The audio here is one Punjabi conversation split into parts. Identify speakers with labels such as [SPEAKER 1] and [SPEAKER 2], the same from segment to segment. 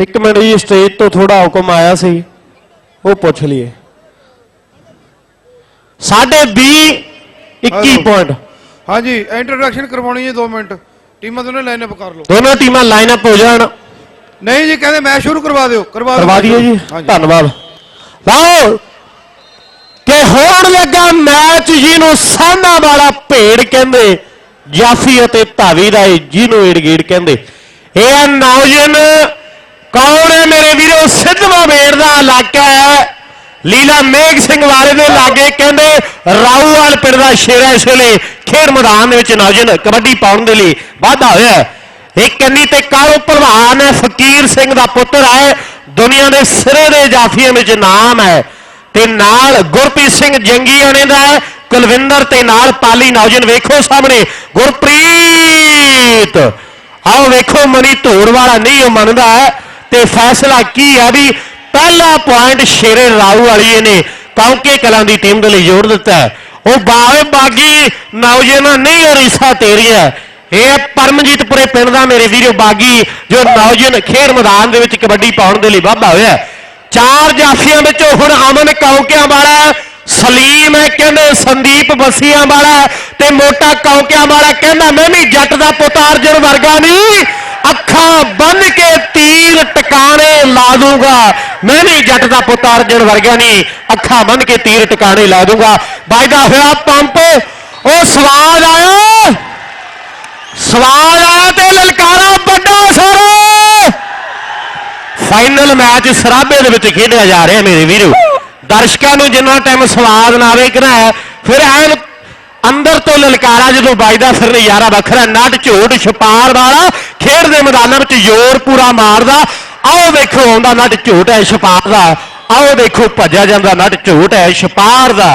[SPEAKER 1] ਇੱਕ ਮਿੰਟ ਜੀ ਸਟੇਜ ਤੋਂ ਥੋੜਾ ਹੁਕਮ ਆਇਆ ਸੀ ਉਹ ਪੁੱਛ ਲਈਏ। ਸਾਢੇ 20 21
[SPEAKER 2] ਹੈਲੋ।
[SPEAKER 1] ਪੁਆਇੰਟ
[SPEAKER 2] ਹਾਂਜੀ ਇੰਟਰੋਡਕਸ਼ਨ ਕਰਵਾਉਣੀ ਹੈ 2 ਮਿੰਟ। ਟੀਮਾਂ ਦੋਨੇ ਲਾਈਨ ਅਪ ਕਰ ਲਓ।
[SPEAKER 1] ਦੋਨੋਂ ਟੀਮਾਂ ਲਾਈਨ ਅਪ ਹੋ ਜਾਣ।
[SPEAKER 2] ਨਹੀਂ ਜੀ ਕਹਿੰਦੇ ਮੈਚ ਸ਼ੁਰੂ ਕਰਵਾ ਦਿਓ। ਕਰਵਾ ਦਿਓ
[SPEAKER 1] ਕਰਵਾ ਦਈਏ ਜੀ। ਧੰਨਵਾਦ। ਲਓ ਕਿ ਹੋਣ ਲੱਗਾ ਮੈਚ ਜਿਹਨੂੰ ਸਾਹਨਾ ਵਾਲਾ ਭੇੜ ਕਹਿੰਦੇ ਜਾਫੀ ਅਤੇ ਧਾਵੀ ਦਾ ਜਿਹਨੂੰ ਏੜਗੇੜ ਕਹਿੰਦੇ। ਇਹ ਆ ਨੌਜਨ ਕੌਣ ਹੈ ਮੇਰੇ ਵੀਰੋ? ਸਿੱਧਵਾ ਭੇੜ ਦਾ ਇਲਾਕਾ ਹੈ। ਲੀਲਾ ਮੇਘ ਸਿੰਘ ਵਾਲੇ ਦੇ ਲਾਗੇ ਕਹਿੰਦੇ ਰਾਊਵਾਲ ਪਿੰਡ ਦਾ ਸ਼ੇਰ ਹੈ ਇਸ ਵੇਲੇ ਖੇਡ ਮੈਦਾਨ ਦੇ ਵਿੱਚ ਨੌਜਨ ਕਬੱਡੀ ਪਾਉਣ ਦੇ ਲਈ ਵਾਧਾ ਹੋਇਆ ਹੈ। ਕੰਨੀ ਤੇ ਕਾਲੋ ਪ੍ਰਧਾਨ ਹੈ, ਫਕੀਰ ਸਿੰਘ ਦਾ ਪੁੱਤਰ ਹੈ। ਦੁਨੀਆ ਦੇ ਸਿਰੇ ਦੇ ਜਾਫੀਆਂ ਵਿੱਚ ਨਾਮ ਹੈ। ਤੇ ਨਾਲ ਗੁਰਪ੍ਰੀਤ ਸਿੰਘ ਜੰਗੀ ਆਣੇ ਦਾ ਹੈ। ਕੁਲਵਿੰਦਰ ਤੇ ਨਾਲ ਪਾਲੀ ਨੌਜਨ ਵੇਖੋ ਸਾਹਮਣੇ, ਗੁਰਪ੍ਰੀਤ। ਆਓ ਵੇਖੋ ਮਨੀ ਧੂੜ ਵਾਲਾ, ਨਹੀਂ, ਉਹ ਮੰਨਦਾ ਹੈ। ਤੇ ਫੈਸਲਾ ਕੀ ਆ ਵੀ ਪਹਿਲਾ ਪੁਆਇੰਟ ਸ਼ੇਰੇ ਰਾਊ ਵਾਲੀਏ ਨੇ ਕੌਂਕੇ ਕਲਾਂ ਦੀ ਟੀਮ ਦੇ ਲਈ ਜੋੜ ਦਿੱਤਾ ਉਹ ਬਾਵੇ ਬਾਗੀ ਨੌਜਵਾਨ ਨਹੀਂ ਉਹ ਰੀਸਾ ਤੇਰੀਆ। ਇਹ ਪਰਮਜੀਤਪੁਰੇ ਪਿੰਡ ਦਾ ਮੇਰੇ ਵੀਰੋ ਬਾਗੀ, ਜੋ ਨੌਜਵਾਨ ਖੇਡ ਮੈਦਾਨ ਦੇ ਵਿੱਚ ਕਬੱਡੀ ਪਾਉਣ ਦੇ ਲਈ ਵਾਧਾ ਹੋਇਆ ਚਾਰ ਜਾਫੀਆਂ ਵਿੱਚੋਂ ਹੁਣ ਅਮਨ ਕੌਂਕਿਆਂ ਵਾਲਾ ਸਲੀਮ ਹੈ ਕਹਿੰਦੇ, ਸੰਦੀਪ ਬਸੀਆਂ ਵਾਲਾ ਤੇ ਮੋਟਾ ਕੌਂਕਿਆਂ ਵਾਲਾ ਕਹਿੰਦਾ, ਮੈਂ ਵੀ ਜੱਟ ਦਾ ਪੁੱਤ, ਅਰਜਨ ਵਰਗਾ ਨਹੀਂ। ਅੱਖਾਂ ਬੰਨ ਕੇ ਤੀਰ ਟਿਕਾਣੇ ਲਾ ਦੂੰਗਾ। ਮੈਂ ਵੀ ਜੱਟ ਦਾ ਪੁੱਤ ਅਰਜਨ ਵਰਗਾ ਨਹੀਂ ਅੱਖਾਂ ਬੰਨ ਕੇ ਤੀਰ ਟਿਕਾਣੇ ਲਾ ਦੂੰਗਾ। ਵੱਜਦਾ ਹੋਇਆ ਪੰਪ, ਉਹ ਸਵਾਦ ਆਇਆ। ਸਵਾਦ ਆਇਆ ਤੇ ਲਲਕਾਰਾ ਵੱਡਾ ਸਰ। ਫਾਈਨਲ ਮੈਚ ਸਰਾਬੇ ਦੇ ਵਿੱਚ ਖੇਡਿਆ ਜਾ ਰਿਹਾ ਮੇਰੇ ਵੀਰੋ। ਦਰਸ਼ਕਾਂ ਨੂੰ ਜਿੰਨਾ ਟਾਈਮ ਸਵਾਦ ਨਾ ਆਵੇ ਕਿ ਨਾ ਫਿਰ ਐਨ ਅੰਦਰ ਤੋਂ ਲਲਕਾਰਾ ਜਦੋਂ ਵੱਜਦਾ ਫਿਰ ਨਜ਼ਾਰਾ ਵੱਖਰਾ ਨੱਟ ਝੋਟ ਛਪਾਰ ਵਾਲਾ, ਖੇਡ ਦੇ ਮੈਦਾਨਾਂ ਵਿੱਚ ਜ਼ੋਰ ਪੂਰਾ ਮਾਰਦਾ। ਆਓ ਵੇਖੋ, ਆਉਂਦਾ ਨੱਟ ਝੋਟ ਹੈ, ਛਪਾਰ ਦਾ। ਆਓ ਦੇਖੋ ਭੱਜਿਆ ਜਾਂਦਾ ਨੱਟ ਝੋਟ ਹੈ, ਛਪਾਰ ਦਾ।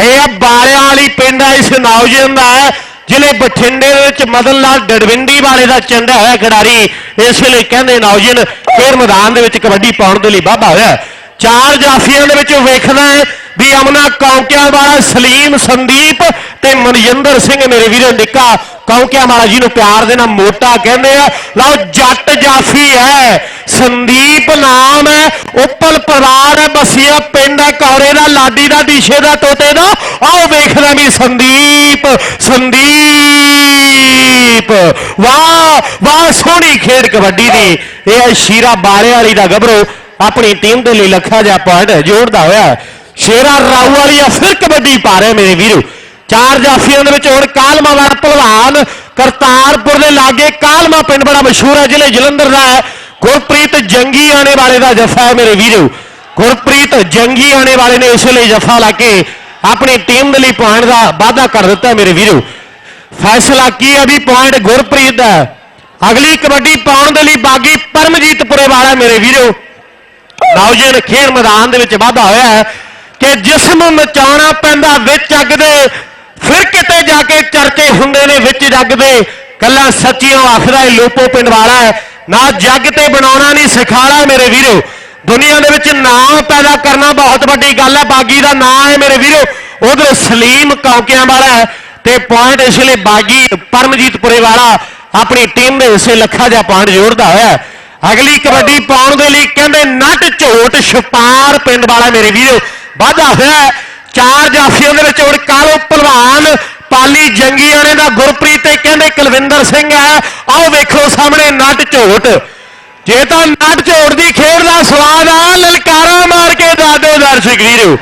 [SPEAKER 1] ਇਹ ਆ ਬਾਲਿਆਂ ਵਾਲੀ ਪਿੰਡ ਹੈ, ਇਸ ਨੌਜਵਾਨ ਦਾ ਹੈ ਜ਼ਿਲ੍ਹੇ ਬਠਿੰਡੇ ਦੇ ਵਿੱਚ ਮਦਨ ਲਾਲ ਡੜਵਿੰਡੀ ਵਾਲੇ ਦਾ ਚੰਡਾ ਹੋਇਆ ਖਿਡਾਰੀ। ਇਸ ਵੇਲੇ ਕਹਿੰਦੇ ਨੌਜਵਾਨ ਫੇਰ ਮੈਦਾਨ ਦੇ ਵਿੱਚ ਕਬੱਡੀ ਪਾਉਣ ਦੇ ਲਈ ਬਾਬਾ ਹੋਇਆ। ਚਾਰ ਜਾਫੀਆਂ ਦੇ ਵਿੱਚ ਵੇਖਦਾ ਹੈ ਵੀ ਅਮਨਾ ਕੌਂਕਿਆਂ ਵਾਲਾ ਸਲੀਮ, ਸੰਦੀਪ ਤੇ ਮਨਜਿੰਦਰ ਸਿੰਘ ਮੇਰੇ ਵੀਰੋ ਨਿੱਕਾ ਕੌਂਕਿਆਂ ਵਾਲਾ ਜਿਹਨੂੰ ਪਿਆਰ ਦੇ ਨਾਲ ਮੋਟਾ ਕਹਿੰਦੇ ਆ। ਲਓ, ਜੱਟ ਜਾਫੀ ਹੈ, ਸੰਦੀਪ ਨਾਮ ਹੈ, ਉੱਪਲ ਪਰਿਵਾਰ ਹੈ, ਬਸੀਆ ਪਿੰਡ ਹੈ, ਕੌਰੇ ਦਾ, ਲਾਡੀ ਦਾ, ਡੀਸ਼ੇ ਦਾ ਤੋਤੇ ਦਾ। ਆਓ ਵੇਖਦਾ ਵੀ ਸੰਦੀਪ ਸੰਦੀਪ। ਵਾਹ ਵਾਹ, ਸੋਹਣੀ ਖੇਡ ਕਬੱਡੀ ਦੀ। ਇਹ ਹੈ ਸ਼ੀਰਾ ਬਾਲੇ ਵਾਲੀ ਦਾ ਗੱਭਰੂ। ਆਪਣੀ ਟੀਮ ਦੇ ਲਈ ਲੱਖਾ ਜਿਹਾ ਪੁਆਇੰਟ ਜੋੜਦਾ ਹੋਇਆ ਸ਼ੇਰਾ ਰਾਊ ਵਾਲੀ ਆ ਫਿਰ ਕਬੱਡੀ ਪਾ ਰਿਹਾ ਮੇਰੇ ਵੀਰੋ। ਚਾਰ ਜਾਫੀਆਂ ਦੇ ਵਿੱਚ ਹੁਣ ਕਾਲਮਾ ਵਾਲਾ ਭਲਵਾਨ, ਕਰਤਾਰਪੁਰ ਦੇ ਲਾਗੇ ਕਾਲਮਾ ਪਿੰਡ ਬੜਾ ਮਸ਼ਹੂਰ ਹੈ, ਜ਼ਿਲ੍ਹੇ ਜਲੰਧਰ ਦਾ ਹੈ। ਗੁਰਪ੍ਰੀਤ ਜੰਗੀ ਆਣੇ ਵਾਲੇ ਦਾ ਜਫਾ ਹੈ ਮੇਰੇ ਵੀਰੋ। ਗੁਰਪ੍ਰੀਤ ਜੰਗੀ ਆਣੇ ਵਾਲੇ ਨੇ ਇਸ ਲਈ ਜਫਾ ਲਾ ਕੇ ਆਪਣੀ ਟੀਮ ਦੇ ਲਈ ਪੁਆਇੰਟ ਦਾ ਵਾਅਦਾ ਕਰ ਦਿੱਤਾ ਮੇਰੇ ਵੀਰੋ। ਫੈਸਲਾ ਕੀ ਹੈ ਵੀ ਪੁਆਇੰਟ ਗੁਰਪ੍ਰੀਤ ਦਾ ਅਗਲੀ ਕਬੱਡੀ ਪਾਉਣ ਦੇ ਲਈ ਬਾਗੀ ਪਰਮਜੀਤਪੁਰੇ ਵਾਲਾ ਮੇਰੇ ਵੀਰੋ। ਨੌਜਵਾਨ ਖੇਡ ਮੈਦਾਨ ਦੇ ਵਿੱਚ ਵਾਧਾ ਹੋਇਆ ਹੈ ਕਿ ਜਿਸਮ ਮਚਾਉਣਾ ਪੈਂਦਾ ਵਿੱਚ ਅੱਗ ਦੇ ਫਿਰ ਕਿਤੇ ਜਾ ਕੇ ਚਰਚੇ ਹੁੰਦੇ ਨੇ, ਵਿੱਚ ਜੱਗ ਦੇ ਕੱਲਾ ਸੱਚੀਆਂ ਆਖਦਾ ਇਹ ਲੋਪੋ ਪਿੰਡ ਵਾਲਾ ਹੈ। ਨਾ ਜੱਗ ਤੇ ਬਣਾਉਣਾ ਨਹੀਂ, ਸਿਖਾਲਾ ਮੇਰੇ ਵੀਰੋ। ਦੁਨੀਆ ਦੇ ਵਿੱਚ ਨਾਮ ਪੈਦਾ ਕਰਨਾ ਬਹੁਤ ਵੱਡੀ ਗੱਲ ਹੈ, ਬਾਗੀ ਦਾ ਨਾਮ ਹੈ ਮੇਰੇ ਵੀਰੋ। ਉਧਰ ਸਲੀਮ ਕੌਕਿਆਂ ਵਾਲਾ ਹੈ ਤੇ ਪੁਆਇੰਟ ਇਸ ਲਈ ਬਾਗੀ ਪਰਮਜੀਤਪੁਰੇ ਵਾਲਾ ਆਪਣੀ ਟੀਮ ਦੇ ਹਿੱਸੇ ਲੱਖਾ ਜਿਹਾ ਪੁਆਇੰਟ ਜੋੜਦਾ ਹੋਇਆ ਅਗਲੀ ਕਬੱਡੀ ਪਾਉਣ ਦੇ ਲਈ ਕਹਿੰਦੇ ਨੱਟ ਝੋਟ ਛਪਾਰ ਪਿੰਡ ਵਾਲਾ ਮੇਰੇ ਵੀਰੋ। ਵਾਧਾ ਹੋਇਆ ਹੈ। ਚਾਰ ਜਾਫੀਆਂ ਦੇ ਵਿੱਚ ਹੁਣ ਕਾਲੋ ਪਹਿਲਵਾਨ ਪਾਲੀ ਜੰਗੀ ਵਾਲੇ ਦਾ ਗੁਰਪ੍ਰੀਤ ਤੇ ਕਹਿੰਦੇ ਕੁਲਵਿੰਦਰ ਸਿੰਘ ਹੈ। ਆਓ ਵੇਖੋ ਸਾਹਮਣੇ ਨੱਟ ਝੋਟ। ਜੇ ਤਾਂ ਨੱਟ ਝੋਟ ਦੀ ਖੇਡ ਦਾ ਸਵਾਦ ਆ, ਲਲਕਾਰਾ ਮਾਰ ਕੇ ਦਾਦੋ ਦਰਸ਼ਕ ਵੀਰੋ।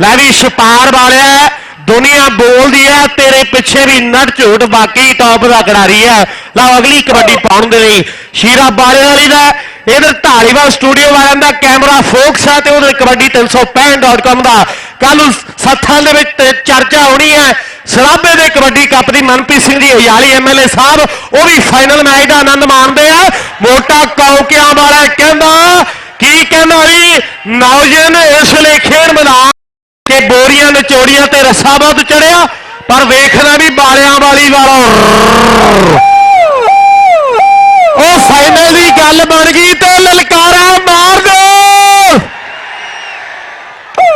[SPEAKER 1] ਲੈ ਵੀ ਛਪਾਰ ਵਾਲਿਆ ਦੁਨੀਆ ਬੋਲਦੀ ਹੈ ਤੇਰੇ ਪਿੱਛੇ ਵੀ ਨਟ ਝੋਟ ਬਾਕੀ ਟੌਪ ਦਾ ਖਿਡਾਰੀ ਹੈ ਲਓ, ਅਗਲੀ ਕਬੱਡੀ ਪਾਉਣ ਦੇ ਲਈ ਸ਼ੀਰਾ ਬਾਲੇ ਵਾਲੀ ਦਾ, ਇਧਰ ਢਾਲੀਵਾਲ ਸਟੂਡੀਓ ਵਾਲਿਆਂ ਦਾ ਕੈਮਰਾ ਫੋਕਸ ਹੈ ਤੇ ਉਧਰ ਕਬੱਡੀ 365.com ਦਾ। ਕੱਲ ਸੱਥਾਂ ਦੇ ਵਿੱਚ ਚਰਚਾ ਹੋਣੀ ਹੈ ਸਰਾਬੇ ਦੇ ਕਬੱਡੀ ਕੱਪ ਦੀ ਮਨਪ੍ਰੀਤ ਸਿੰਘ ਜੀ ਹਯਾਲੀ ਐਮਐਲਏ ਸਾਹਿਬ, ਉਹ ਵੀ ਫਾਈਨਲ ਮੈਚ ਦਾ ਆਨੰਦ ਮਾਣਦੇ ਆ। ਮੋਟਾ ਕੌਕਿਆਂ ਵਾਲਾ ਕਹਿੰਦਾ, ਕੀ ਕਹਿੰਦਾ ਵੀ ਨੌਜਵਾਨ ਇਸ ਲਈ ਖੇਡ ਮੈਦਾਨ ਕਿ ਬੋਰੀਆਂ ਨੇ ਤੇ ਰੱਸਾ ਬਹੁਤ ਚੜਿਆ, ਪਰ ਵੇਖਣਾ ਵੀ ਬਾਲਿਆਂ ਵਾਲੀ ਵਾਲਾ ਉਹ ਫਾਈਨਲ ਦੀ ਗੱਲ ਬਣ ਗਈ ਤੇ ਲਲਕਾਰਾ ਮਾਰ ਦੋ।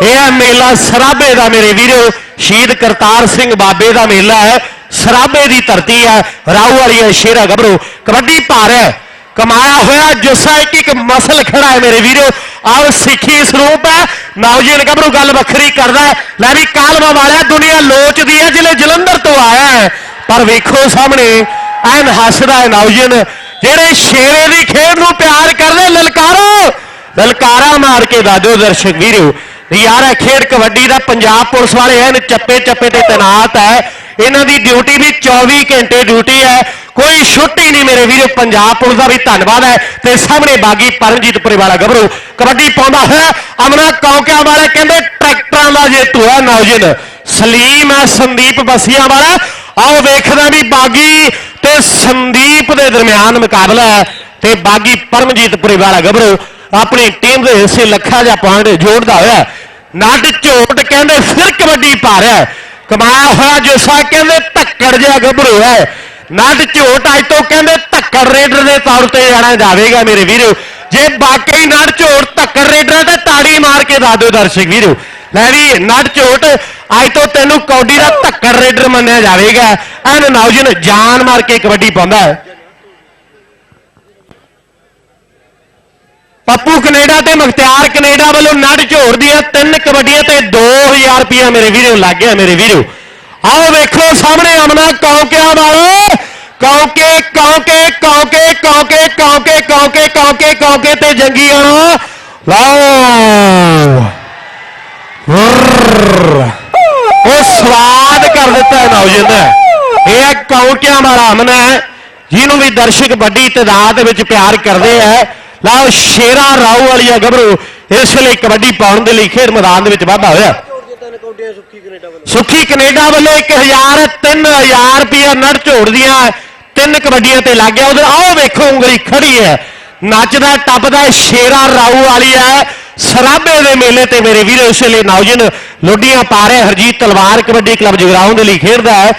[SPEAKER 1] ਇਹ ਮੇਲਾ ਸਰਾਬੇ ਦਾ ਮੇਰੇ ਵੀਰੋ, ਸ਼ਹੀਦ ਕਰਤਾਰ ਸਿੰਘ ਬਾਬੇ ਦਾ ਮੇਲਾ ਹੈ। ਸਰਾਬੇ ਦੀ ਧਰਤੀ ਹੈ, ਰਾਊ ਵਾਲੀਆਂ ਸ਼ੇਰਾ ਗੱਭਰੂ। ਕਬੱਡੀ ਭਾਰ ਹੈ, ਕਮਾਇਆ ਹੋਇਆ ਜੁੱਸਾ ਇੱਕ ਇੱਕ ਮਸਲ ਖੜਾ ਹੈ ਮੇਰੇ ਵੀਰੋ। ਆਓ ਸਿੱਖੀ ਸਰੂਪ ਹੈ। ਨੌਜਵਾਨ ਗੱਭਰੂ ਗੱਲ ਵੱਖਰੀ ਕਰਦਾ ਹੈ। ਲੈ ਵੀ ਕਾਲਵਾ ਵਾਲਿਆ, ਦੁਨੀਆ ਲੋਚਦੀ ਹੈ, ਜ਼ਿਲ੍ਹੇ ਜਲੰਧਰ ਤੋਂ ਆਇਆ ਹੈ। ਪਰ ਵੇਖੋ ਸਾਹਮਣੇ, ਐਨ ਹੱਸਦਾ ਹੈ ਨੌਜਵਾਨ, ਜਿਹੜੇ ਸ਼ੇਰੇ ਦੀ ਖੇਡ ਨੂੰ ਪਿਆਰ ਕਰਦੇ, ਲਲਕਾਰੋ, ਲਲਕਾਰਾ ਮਾਰ ਕੇ ਦਾਦੋ ਦਰਸ਼ਕ ਵੀਰੋ। ਯਾਰ, ਇਹ ਖੇਡ ਕਬੱਡੀ ਦਾ ਪੰਜਾਬ ਪੁਲਿਸ ਵਾਲੇ ਐਨ ਚੱਪੇ ਚੱਪੇ ਤੇ ਤੈਨਾਤ ਹੈ। ਇਹਨਾਂ ਦੀ ਡਿਊਟੀ ਵੀ 24 ਘੰਟੇ ਡਿਊਟੀ ਹੈ। ਕੋਈ ਛੋਟੀ ਨਹੀਂ ਮੇਰੇ ਵੀਰੋ, ਪੰਜਾਬ ਪੁਲਿਸ ਦਾ ਵੀ ਧੰਨਵਾਦ ਹੈ। ਤੇ ਸਾਹਮਣੇ ਬਾਗੀ ਪਰਮਜੀਤਪੁਰੇ ਵਾਲਾ ਗੱਭਰੂ। ਕਬੱਡੀ ਪਾਉਂਦਾ ਹੋਇਆ ਅਮਨਾ ਕੌਂਕਿਆਂ ਵਾਲੇ ਕਹਿੰਦੇ ਟਰੈਕਟਰਾਂ ਦਾ ਜੇਤੂ ਹੈ ਨੌਜਨ। ਸਲੀਮ ਹੈ ਸੰਦੀਪ ਬਸੀਆਂ ਵਾਲਾ। ਆਓ ਵੇਖਦਾ ਵੀ ਬਾਗੀ ਤੇ ਸੰਦੀਪ ਦੇ ਦਰਮਿਆਨ ਮੁਕਾਬਲਾ ਹੈ ਤੇ ਬਾਗੀ ਪਰਮਜੀਤਪੁਰੇ ਵਾਲਾ ਗੱਭਰੂ ਆਪਣੀ ਟੀਮ ਦੇ ਹਿੱਸੇ ਲੱਖਾਂ ਜਾਂ ਪੁਆਇੰਟ ਜੋੜਦਾ ਹੋਇਆ ਨੱਟ ਝੋਟ ਕਹਿੰਦੇ ਫਿਰ ਕਬੱਡੀ ਪਾ ਰਿਹਾ ਹੈ। ਕਮਾਇਆ ਹੋਇਆ, ਜੋਸਾ ਕਹਿੰਦੇ ਧੱਕੜ ਜਿਹਾ ਗੱਭਰੂ ਹੈ। ਨੱਟ ਝੋਟ ਅੱਜ ਤੋਂ ਕਹਿੰਦੇ ਧੱਕੜ ਰੇਡਰ ਦੇ ਤੌਰ ਤੇ ਜਾਣਾ ਜਾਵੇਗਾ ਮੇਰੇ ਵੀਰੋ। ਜੇ ਵਾਕਈ ਨੱਟ ਝੋਟ ਧੱਕੜ ਰੇਡਰ ਤੇ ਤਾੜੀ ਮਾਰ ਕੇ ਦੱਸ ਦਿਓ ਦਰਸ਼ਕ ਵੀਰੋ। ਲੈ ਵੀ ਨੱਟ ਝੋਟ ਅੱਜ ਤੋਂ ਤੈਨੂੰ ਕੌਡੀ ਦਾ ਧੱਕੜ ਰੇਡਰ ਮੰਨਿਆ ਜਾਵੇਗਾ। ਐਨ ਨੌਜਨ ਜਾਨ ਮਾਰ ਕੇ ਕਬੱਡੀ ਪਾਉਂਦਾ ਹੈ। ਪੱਪੂ ਕੈਨੇਡਾ ਤੇ ਮੁਖਤਿਆਰ ਕੈਨੇਡਾ ਵੱਲੋਂ ਨੜ ਝੋੜ ਦੀਆਂ ਤਿੰਨ ਕਬੱਡੀਆਂ ਤੇ 2000 ਰੁਪਇਆ ਮੇਰੇ ਵੀਰੋ, ਲੱਗ ਗਿਆ ਮੇਰੇ ਵੀਰੋ। ਆਓ ਵੇਖੋ ਸਾਹਮਣੇ ਅਮਨਾ ਕੌਂਕਿਆਂ ਵਾਲੇ। ਕੌਂਕੇ ਕੌਂਕੇ ਕੌਂਕੇ ਕੌਂਕੇ ਕੌਂਕੇ ਕੌਂਕੇ ਕੌਂਕੇ ਕੌਂਕੇ ਤੇ ਜੰਗੀਆਂ ਵਾਓ। ਹੁਰਰ। ਉਹ ਸਵਾਦ ਕਰ ਦਿੱਤਾ ਹੈ ਨੌਜਵਾਨ ਨੇ। ਇਹ ਹੈ ਕੌਂਕਿਆਂ ਵਾਲਾ ਅਮਨ। ਹੈ ਜਿਹਨੂੰ ਵੀ ਦਰਸ਼ਕ ਵੱਡੀ ਤਾਦਾਦ ਵਿੱਚ ਪਿਆਰ ਕਰਦੇ ਹੈ ਲਓ, ਸ਼ੇਰਾ ਰਾਉ ਵਾਲੀਆ ਗੱਭਰੂ। ਇਸ ਲਈ ਕਬੱਡੀ ਪਾਉਣ ਦੇ ਲਈ ਖੇਡ ਮੈਦਾਨ ਦੇ ਵਿੱਚ ਵਾਧਾ ਹੋਇਆ।
[SPEAKER 3] ਝੋੜ ਦੀਆਂ ਤਿੰਨ ਸੁੱਖੀ ਕੈਨੇਡਾ ਵੱਲੋਂ?
[SPEAKER 1] ਸੁੱਖੀ ਕੈਨੇਡਾ ਵੱਲੋਂ 1000 3000 ਰੁਪਇਆ ਨੜ ਝੋੜਦੀਆਂ ਤਿੰਨ ਕਬੱਡੀਆਂ ਤੇ ਲੱਗ ਗਿਆ। ਉਧਰ ਆਓ ਵੇਖੋ, ਉਂਗਲੀ ਖੜੀ ਹੈ। ਨੱਚਦਾ, ਟੱਪਦਾ ਸ਼ੇਰਾ ਰਾਊ ਵਾਲੀ ਹੈ। ਸਰਾਬੇ ਦੇ ਮੇਲੇ ਤੇ ਮੇਰੇ ਵੀਰੋ, ਇਸ ਲਈ ਨੌਜਨ ਲੋਡੀਆਂ ਪਾ ਰਹੇ। ਹਰਜੀਤ ਤਲਵਾਰ ਕਬੱਡੀ ਕਲੱਬ ਜਗਰਾਉਂ ਦੇ ਲਈ ਖੇਡਦਾ ਹੈ।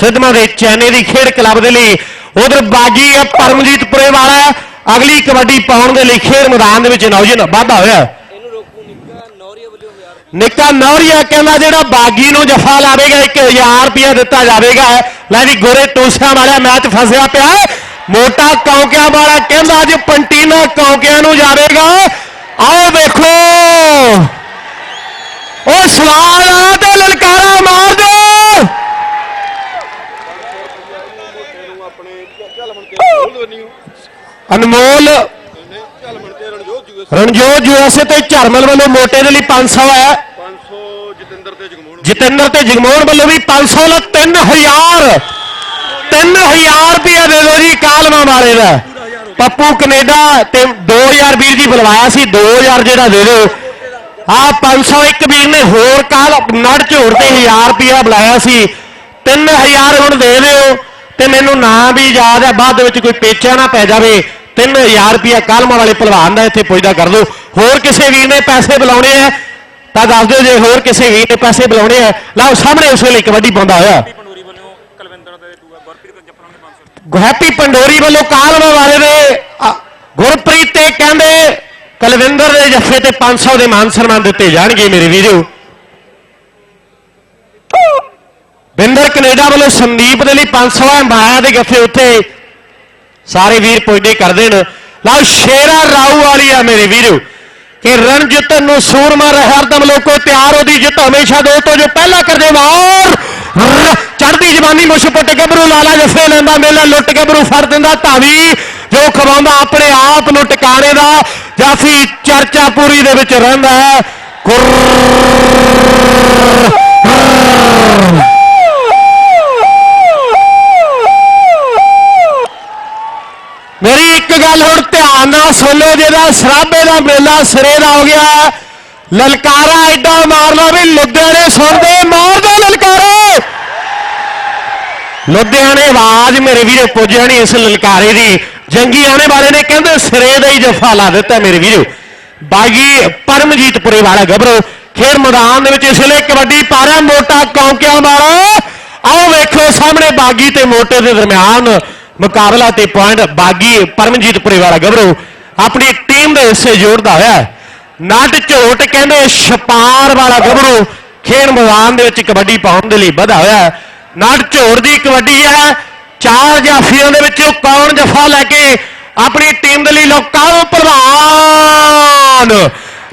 [SPEAKER 1] ਸਿੱਧਵਾਂ ਦੇ ਚੈਨੇ ਦੀ ਖੇਡ ਕਲੱਬ ਦੇ ਲਈ। ਉਧਰ ਬਾਗੀ ਹੈ ਪਰਮਜੀਤਪੁਰੇ ਵਾਲਾ ਅਗਲੀ ਕਬੱਡੀ ਪਾਉਣ ਦੇ ਲਈ ਖੇਡ ਮੈਦਾਨ ਦੇ ਵਿੱਚ ਨੌਜਨ ਵਾਧਾ ਹੋਇਆ
[SPEAKER 3] ਇਹਨੂੰ ਰੋਕੂ ਨਿੱਕਾ ਨੌਰੀਆ ਵੱਲੋਂ ਯਾਰ
[SPEAKER 1] ਨਿੱਕਾ ਨੌਰੀਆ ਕਹਿੰਦਾ ਜਿਹੜਾ ਬਾਗੀ ਨੂੰ ਜਫਾ ਲਾਵੇਗਾ 1000 ਰੁਪਇਆ ਦਿੱਤਾ ਜਾਵੇਗਾ। ਲੈ ਵੀ ਗੋਰੇ ਟੂਸਿਆਂ ਵਾਲਾ ਮੈਚ ਫਸਿਆ ਪਿਆ। ਮੋਟਾ ਕੌਂਕਿਆਂ ਵਾਲਾ ਕਹਿੰਦਾ ਅੱਜ ਪੰਟੀਨਾ ਕੌਂਕਿਆਂ ਨੂੰ ਜਾਵੇਗਾ। ਆਓ ਵੇਖੋ। ਉਹ ਸਵਾਲ ਆ ਤੇ ਲਲਕਾਰਾ ਮਾਰ ਦਿਓ ਅਨਮੋਲ
[SPEAKER 3] ਰਣਜੋਤ ਜੂਏ
[SPEAKER 1] ਰਣਜੋਤ ਯੂਐਸਏ ਤੇ ਝਰਮਲ ਵੱਲੋਂ ਮੋਟੇ ਦੇ ਲਈ 500 ਹੈ
[SPEAKER 3] 500 ਜਤਿੰਦਰ ਤੇ ਜਗਮੋਹਨ
[SPEAKER 1] ਜਤਿੰਦਰ ਤੇ ਜਗਮੋਹਨ ਵੱਲੋਂ ਵੀ 500 ਲਾ 3000 3000 ਰੁਪਇਆ ਦੇ ਦਿਓ ਜੀ, ਕਾਲਮਾ ਵਾਲੇ ਦਾ। ਪੱਪੂ ਕੈਨੇਡਾ ਤੇ 2000 ਵੀਰ ਜੀ ਬੁਲਵਾਇਆ ਸੀ 2000 ਜਿਹੜਾ ਦੇ ਦਿਓ। ਆ 500 ਇੱਕ ਵੀਰ ਨੇ ਹੋਰ ਕਾਲ, ਨੜ ਝੋੜ ਤੇ 1000 ਰੁਪਇਆ ਬੁਲਾਇਆ ਸੀ। 3000 ਹੁਣ ਦੇ ਦਿਓ ਤੇ ਮੈਨੂੰ ਨਾਂ ਵੀ ਯਾਦ ਹੈ ਬਾਅਦ ਦੇ ਵਿੱਚ ਕੋਈ ਪੇਚਾ ਨਾ ਪੈ ਜਾਵੇ। 3000 ਰੁਪਇਆ ਕਾਲਮਾ ਵਾਲੇ ਭਲਵਾਨ ਦਾ ਇੱਥੇ ਪੁੱਜਦਾ ਕਰ ਦਿਓ ਹੋਰ ਕਿਸੇ ਵੀਰ ਨੇ ਪੈਸੇ ਬੁਲਾਉਣੇ ਆ? ਤਾਂ ਦੱਸ ਦਿਓ ਜੇ ਹੋਰ ਕਿਸੇ ਵੀਰ ਨੇ ਪੈਸੇ ਬੁਲਾਉਣੇ ਆ। ਲਓ, ਸਾਹਮਣੇ ਉਸ ਵੇਲੇ ਕਬੱਡੀ ਪਾਉਂਦਾ ਹੋਇਆ।
[SPEAKER 4] ਦੇ ਗੁਰਪ੍ਰੀਤ ਜੱਫਰਾਂ ਦੇ 500
[SPEAKER 1] ਹੈਪੀ ਪੰਡੋਰੀ ਵੱਲੋਂ ਕਾਲਵਾ ਵਾਲੇ ਦੇ ਗੁਰਪ੍ਰੀਤ ਤੇ ਕਹਿੰਦੇ, ਕਲਵਿੰਦਰ ਦੇ ਜੱਫੇ ਤੇ 500 ਦੇ ਮਾਨ ਸਨਮਾਨ ਦਿੱਤੇ ਜਾਣਗੇ ਮੇਰੇ ਵੀਰੋ। ਬਿੰਦਰ ਕੈਨੇਡਾ ਵੱਲੋਂ ਸੰਦੀਪ ਦੇ ਲਈ 500 ਹੈ ਮਾਇਆ ਦੇ ਗੱਫੇ ਉੱਤੇ ਸਾਰੇ ਵੀਰ ਪੁੱਜਦੇ ਕਰਦੇ ਨੇ। ਲਓ ਸ਼ੇਰਾ ਰਾਊ ਵਾਲੀ ਆ ਮੇਰੇ ਵੀਰੋ। ਕਿ ਰਣ ਜਿੱਤਣ ਨੂੰ ਸੂਰਮਾ ਹਰਦਮ ਲੋਕੋ ਤਿਆਰ, ਉਹਦੀ ਜਿੱਤ ਹਮੇਸ਼ਾ ਦੋਸਤੋ ਜੋ ਪਹਿਲਾਂ ਕਰਦੇ ਵਾਰ ਚੜਦੀ ਜਵਾਨੀ ਮੁਸ਼ਪਟ ਗੱਭਰੂ ਲਾਲਾ ਜੱਫੇ ਲੈਂਦਾ, ਮੇਲਾ ਲੁੱਟ ਗੱਭਰੂ ਫੜ ਦਿੰਦਾ, ਧਾਵੀ ਜੋ ਖਵਾਉਂਦਾ ਆਪਣੇ ਆਪ ਨੂੰ ਟਿਕਾਣੇ ਦਾ। ਜਾਫੀ ਚਰਚਾ ਪੂਰੀ ਦੇ ਵਿੱਚ ਰਹਿੰਦਾ ਹੈ। ਮੇਰੀ ਇੱਕ ਗੱਲ ਹੁਣ ਧਿਆਨ ਨਾਲ ਸੁਣੋ ਲਓ, ਜਿਹਦਾ ਸਰਾਬੇ ਦਾ ਮੇਲਾ ਸਿਰੇ ਦਾ ਹੋ ਗਿਆ। ਲਲਕਾਰਾ ਐਡਾ ਮਾਰਨਾ ਵੀ ਲੁਧਿਆਣੇ ਸੁਣਦੇ ਮਾਰ ਦੋ ਲਲਕਾਰਾ। ਲੁਧਿਆਣੇ ਆਵਾਜ਼ ਮੇਰੇ ਵੀਰੇ ਪੁੱਜਿਆ ਨਹੀਂ ਇਸ ਲਲਕਾਰੇ ਦੀ। ਜੰਗੀ ਆਣੇ ਵਾਲੇ ਨੇ ਕਹਿੰਦੇ ਸਿਰੇ ਦਾ ਹੀ ਜਫਾ ਲਾ ਦਿੱਤਾ ਮੇਰੇ ਵੀਰੋ। ਬਾਗੀ ਪਰਮਜੀਤਪੁਰੇ ਵਾਲਾ ਗੱਭਰੂ, ਖੇਡ ਮੈਦਾਨ ਦੇ ਵਿੱਚ ਇਸ ਵੇਲੇ ਕਬੱਡੀ ਪਾ ਮੋਟਾ ਕੌਂਕਿਆਂ ਵਾਲਾ। ਆਓ ਵੇਖੋ ਸਾਹਮਣੇ ਬਾਗੀ ਤੇ ਮੋਟੇ ਦੇ ਦਰਮਿਆਨ ਮੁਕਾਬਲਾ ਤੇ ਪੁਆਇੰਟ ਬਾਗੀ ਪਰਮਜੀਤਪੁਰੇ ਵਾਲਾ ਗੱਭਰੂ ਆਪਣੀ ਟੀਮ ਦੇ ਹਿੱਸੇ ਜੋੜਦਾ ਹੋਇਆ ਹੈ। ਝੋਟ ਕਹਿੰਦੇ ਛਪਾਰ ਵਾਲਾ ਗੱਭਰੂ ਖੇਡ ਮੈਦਾਨ ਦੇ ਵਿੱਚ ਕਬੱਡੀ ਪਾਉਣ ਦੇ ਲਈ ਵਧਾ ਹੋਇਆ ਹੈ। ਝੋੜ ਦੀ ਕਬੱਡੀ ਹੈ ਚਾਰ ਜਾਫੀਆਂ ਦੇ ਵਿੱਚੋਂ ਕੌਣ ਜਫਾ ਲੈ ਕੇ ਆਪਣੀ ਟੀਮ ਦੇ ਲਈ ਲੋਕਾਂ ਨੂੰ ਪ੍ਰਧਾਨ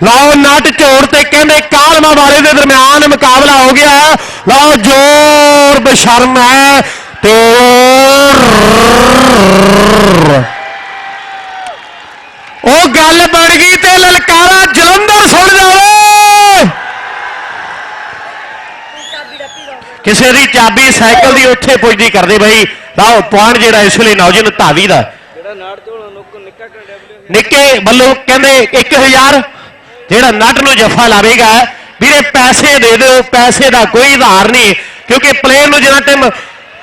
[SPEAKER 1] ਲਓ ਨਟ ਝੋੜ ਤੇ ਕਹਿੰਦੇ ਕਾਲਮਾ ਵਾਲੇ ਦੇ ਦਰਮਿਆਨ ਮੁਕਾਬਲਾ ਹੋ ਗਿਆ ਲਓ ਜ਼ੋਰ ਬਸ਼ਰਮ ਹੈ ਤੇ ਉਹ ਗੱਲ ਬਣ ਗਈ ਤੇ ਲਲਕਾਰਾ ਜਲੰਧਰ ਸੁਣ ਜਾਵੇ ਕਿਸੇ ਦੀ ਚਾਬੀ ਸਾਈਕਲ ਦੀ ਉੱਥੇ ਪੁੱਜਦੀ ਕਰਦੇ ਬਈ। ਲਓ ਪੁਆਇੰਟ ਜਿਹੜਾ ਇਸ ਵੇਲੇ ਨੌਜਵਾਨ ਧਾਵੀ ਦਾ।
[SPEAKER 3] ਨਿੱਕੇ
[SPEAKER 1] ਵੱਲੋਂ ਕਹਿੰਦੇ 1000 ਜਿਹੜਾ ਨਟ ਨੂੰ ਜੱਫਾ ਲਾਵੇਗਾ। ਵੀਰੇ ਪੈਸੇ ਦੇ ਦਿਓ ਪੈਸੇ ਦਾ ਕੋਈ ਆਧਾਰ ਨਹੀਂ। ਕਿਉਂਕਿ ਪਲੇਅਰ ਨੂੰ ਜਿੰਨਾ ਟਾਈਮ